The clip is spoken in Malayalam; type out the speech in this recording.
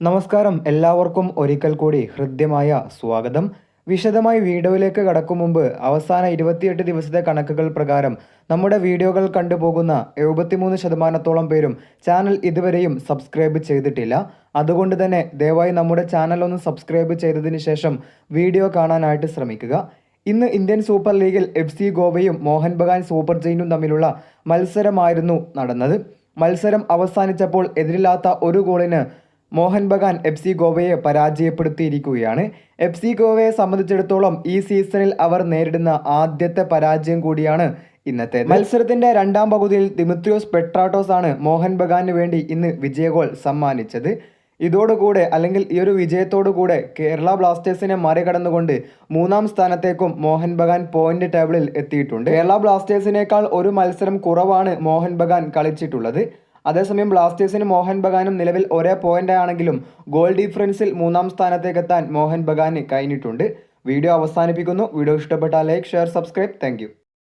നമസ്കാരം. എല്ലാവർക്കും ഒരിക്കൽ കൂടി ഹൃദ്യമായ സ്വാഗതം. വിശദമായി വീഡിയോയിലേക്ക് കടക്കും മുമ്പ് അവസാന ഇരുപത്തിയെട്ട് ദിവസത്തെ കണക്കുകൾ പ്രകാരം നമ്മുടെ വീഡിയോകൾ കണ്ടുപോകുന്ന എഴുപത്തിമൂന്ന് ശതമാനത്തോളം പേരും ചാനൽ ഇതുവരെയും സബ്സ്ക്രൈബ് ചെയ്തിട്ടില്ല. അതുകൊണ്ട് തന്നെ ദയവായി നമ്മുടെ ചാനൽ ഒന്ന് സബ്സ്ക്രൈബ് ചെയ്തതിന് ശേഷം വീഡിയോ കാണാനായിട്ട് ശ്രമിക്കുക. ഇന്ന് ഇന്ത്യൻ സൂപ്പർ ലീഗിൽ എഫ് സി ഗോവയും മോഹൻ ബഗാൻ സൂപ്പർ ജെയിനും തമ്മിലുള്ള മത്സരമായിരുന്നു നടന്നത്. മത്സരം അവസാനിച്ചപ്പോൾ എതിരില്ലാത്ത ഒരു ഗോളിന് മോഹൻ ബഗാൻ എഫ് സി ഗോവയെ പരാജയപ്പെടുത്തിയിരിക്കുകയാണ്. എഫ് സി ഗോവയെ സംബന്ധിച്ചിടത്തോളം ഈ സീസണിൽ അവർ നേരിടുന്ന ആദ്യത്തെ പരാജയം കൂടിയാണ് ഇന്നത്തെ മത്സരത്തിന്റെ രണ്ടാം പകുതിയിൽ ദിമിത്രിയോസ് പെട്രാട്ടോസ് ആണ് മോഹൻ ബഗാന് വേണ്ടി ഇന്ന് വിജയഗോൾ സമ്മാനിച്ചത്. ഇതോടുകൂടെ അല്ലെങ്കിൽ ഈ ഒരു വിജയത്തോടുകൂടെ കേരള ബ്ലാസ്റ്റേഴ്സിനെ മറികടന്നുകൊണ്ട് മൂന്നാം സ്ഥാനത്തേക്കും മോഹൻ ബഗാൻ പോയിന്റ് ടേബിളിൽ എത്തിയിട്ടുണ്ട്. കേരള ബ്ലാസ്റ്റേഴ്സിനേക്കാൾ ഒരു മത്സരം കുറവാണ് മോഹൻ ബഗാൻ കളിച്ചിട്ടുള്ളത്. അതേസമയം ബ്ലാസ്റ്റേഴ്സിനും മോഹൻ ബഗാനും നിലവിൽ ഒരേ പോയിന്റ് ആണെങ്കിലും ഗോൾ ഡിഫറൻസിൽ മൂന്നാം സ്ഥാനത്തേക്ക് എത്താൻ മോഹൻ ബഗാന് കഴിഞ്ഞിട്ടുണ്ട്. വീഡിയോ അവസാനിപ്പിക്കുന്നു. വീഡിയോ ഇഷ്ടപ്പെട്ടാൽ ലൈക്ക് ഷെയർ സബ്സ്ക്രൈബ് താങ്ക്